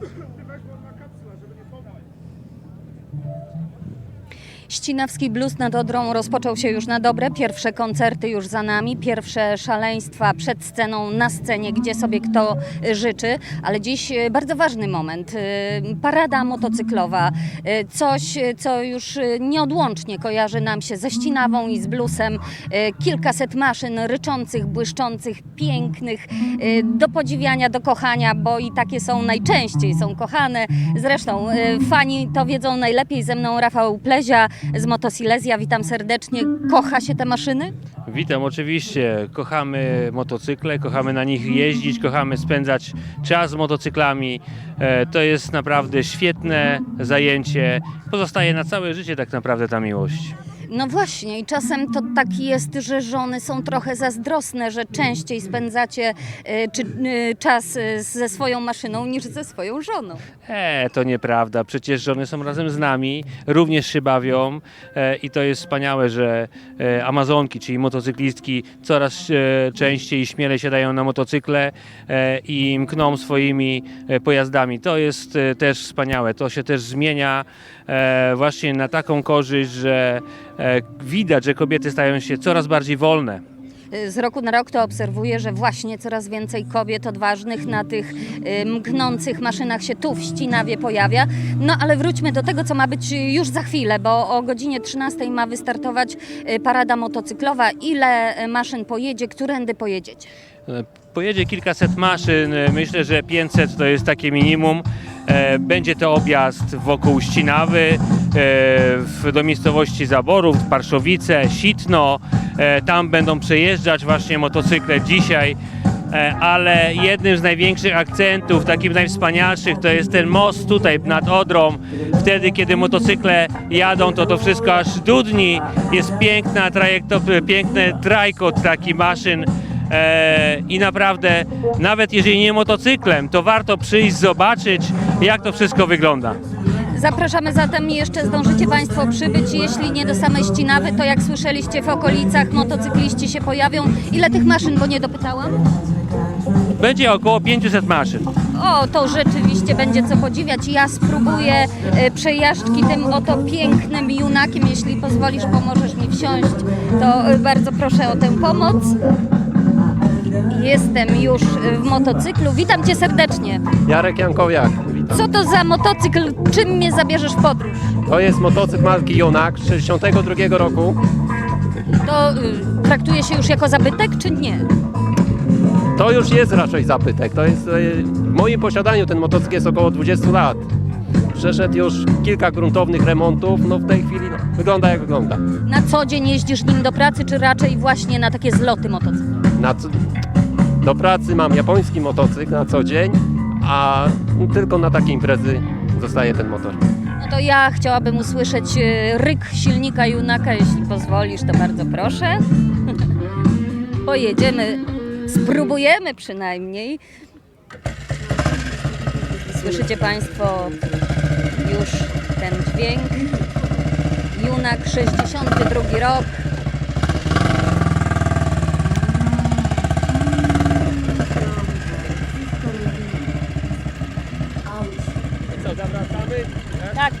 Ty weź, bo on ma kapsuła, żeby nie pomóc. Ścinawski Blues nad Odrą rozpoczął się już na dobre. Pierwsze koncerty już za nami, pierwsze szaleństwa przed sceną, na scenie, gdzie sobie kto życzy. Ale dziś y, bardzo ważny moment. y, Parada motocyklowa. y, Coś, co już nieodłącznie kojarzy nam się ze Ścinawą i z bluesem. Kilkaset maszyn ryczących, błyszczących, pięknych, do podziwiania, do kochania, bo i takie są najczęściej, są kochane. Zresztą fani to wiedzą najlepiej ze mną Rafał Plezia z Motosilesia. Witam serdecznie. Kocha się te maszyny? Witam, oczywiście. Kochamy motocykle, kochamy na nich jeździć, kochamy spędzać czas z motocyklami. E, To jest naprawdę świetne zajęcie. Pozostaje na całe życie tak naprawdę ta miłość. No właśnie, i czasem to tak jest, że żony są trochę zazdrosne, że częściej spędzacie y, czy, y, czas y, ze swoją maszyną niż ze swoją żoną. E, to nieprawda. Przecież żony są razem z nami, również się bawią e, i to jest wspaniałe, że e, Amazonki, czyli motocyklistki, coraz e, częściej i śmielej siadają na motocykle e, i mkną swoimi e, pojazdami. To jest e, też wspaniałe. To się też zmienia e, właśnie na taką korzyść, że widać, że kobiety stają się coraz bardziej wolne. Y, Z roku na rok to obserwuję, że właśnie coraz więcej kobiet odważnych na tych y, mknących maszynach się tu w Ścinawie pojawia. No ale wróćmy do tego, co ma być już za chwilę, bo o godzinie 13 ma wystartować parada motocyklowa. Ile maszyn pojedzie, którędy pojedziecie? Pojedzie kilkaset maszyn, myślę, że 500 to jest takie minimum. E, Będzie to objazd wokół Ścinawy, e, do miejscowości Zaborów, Parszowice, Sitno. E, Tam będą przejeżdżać właśnie motocykle dzisiaj. E, Ale jednym z największych akcentów, takim najwspanialszych, to jest ten most tutaj nad Odrą. Wtedy, kiedy motocykle jadą, to to wszystko aż dudni. Jest piękna trajektoria, piękny trajkot taki maszyn. E, I naprawdę, nawet jeżeli nie motocyklem, to warto przyjść, zobaczyć, jak to wszystko wygląda. Zapraszamy zatem, jeszcze zdążycie Państwo przybyć. Jeśli nie do samej Ścinawy, to jak słyszeliście w okolicach motocykliści się pojawią. Ile tych maszyn, bo nie dopytałam? Będzie około 500 maszyn. O, to rzeczywiście będzie co podziwiać. Ja spróbuję e, przejażdżki tym oto pięknym junakiem. Jeśli pozwolisz, pomożesz mi wsiąść, to e, bardzo proszę o tę pomoc. Jestem już e, w motocyklu. Witam Cię serdecznie. Jarek Jankowiak. Co to za motocykl? Czym mnie zabierzesz w podróż? To jest motocykl marki Junak z 62 roku. To y, traktuje się już jako zabytek, czy nie? To już jest raczej zapytek. To jest, e, w moim posiadaniu ten motocykl jest około 20 lat. Przeszedł już kilka gruntownych remontów. No w tej chwili no, wygląda jak wygląda. Na co dzień jeździsz nim do pracy, czy raczej właśnie na takie zloty motocyklowe? Na, co- do pracy mam japoński motocykl na co dzień, a tylko na takie imprezy zostaje ten motor. No to ja chciałabym usłyszeć e, ryk silnika Junaka, jeśli pozwolisz, to bardzo proszę. Pojedziemy, spróbujemy przynajmniej. Słyszycie Państwo już ten dźwięk. Junak, 62 rok. Tak,